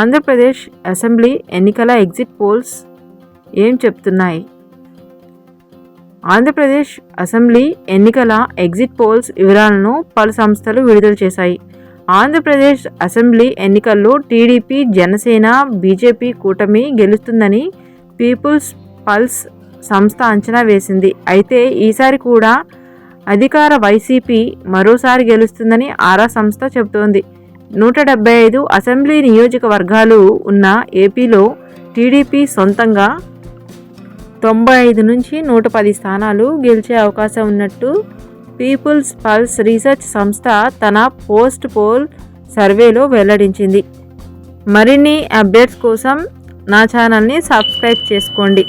Andhra Pradesh assembly ఎన్నికల exit polls ఏం చెప్తున్నాయి? ఆంధ్రప్రదేశ్ అసెంబ్లీ ఎన్నికల ఎగ్జిట్ పోల్స్ వివరాలను పలు సంస్థలు విడుదల చేశాయి. ఆంధ్రప్రదేశ్ అసెంబ్లీ ఎన్నికల్లో టీడీపీ జనసేన బీజేపీ కూటమి గెలుస్తుందని పీపుల్స్ పల్స్ సంస్థ అంచనా వేసింది. అయితే ఈసారి కూడా అధికార వైసీపీ మరోసారి గెలుస్తుందని ఆరా సంస్థ చెబుతోంది. నూట డెబ్బై ఐదు అసెంబ్లీ నియోజకవర్గాలు ఉన్న ఏపీలో టీడీపీ సొంతంగా తొంభై ఐదు నుంచి నూట పది స్థానాలు గెలిచే అవకాశం ఉన్నట్టు పీపుల్స్ పల్స్ రీసెర్చ్ సంస్థ తన పోస్ట్ పోల్ సర్వేలో వెల్లడించింది. మరిన్ని అప్డేట్స్ కోసం నా ఛానల్ని సబ్స్క్రైబ్ చేసుకోండి.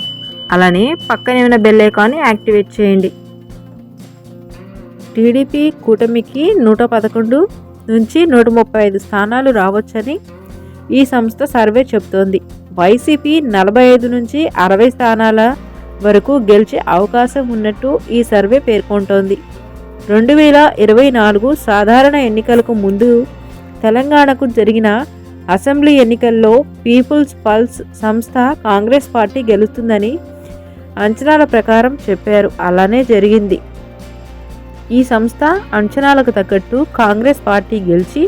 అలానే పక్కనే ఉన్న బెల్ ఐకాన్ని యాక్టివేట్ చేయండి. టీడీపీ కూటమికి నూట పదకొండు నుంచి నూట ముప్పై ఐదు స్థానాలు రావచ్చని ఈ సంస్థ సర్వే చెబుతోంది. వైసీపీ నలభై ఐదు నుంచి అరవై స్థానాల వరకు గెలిచే అవకాశం ఉన్నట్టు ఈ సర్వే పేర్కొంటోంది. రెండు వేల ఇరవై నాలుగు సాధారణ ఎన్నికలకు ముందు తెలంగాణకు జరిగిన అసెంబ్లీ ఎన్నికల్లో పీపుల్స్ పల్స్ సంస్థ కాంగ్రెస్ పార్టీ గెలుస్తుందని అంచనాల ప్రకారం చెప్పారు. అలానే జరిగింది. ఈ సంస్థ అంచనాలకు తగ్గట్టు కాంగ్రెస్ పార్టీ గెలిచి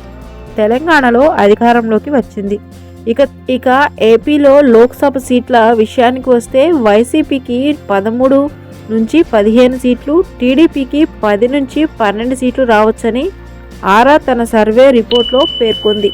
తెలంగాణలో అధికారంలోకి వచ్చింది. ఇక ఇక ఏపీలో లోక్సభ సీట్ల విషయానికి వస్తే వైసీపీకి పదమూడు నుంచి పదిహేను సీట్లు టీడీపీకి పది నుంచి పన్నెండు సీట్లు రావచ్చని ఆరా తన సర్వే రిపోర్ట్లో పేర్కొంది.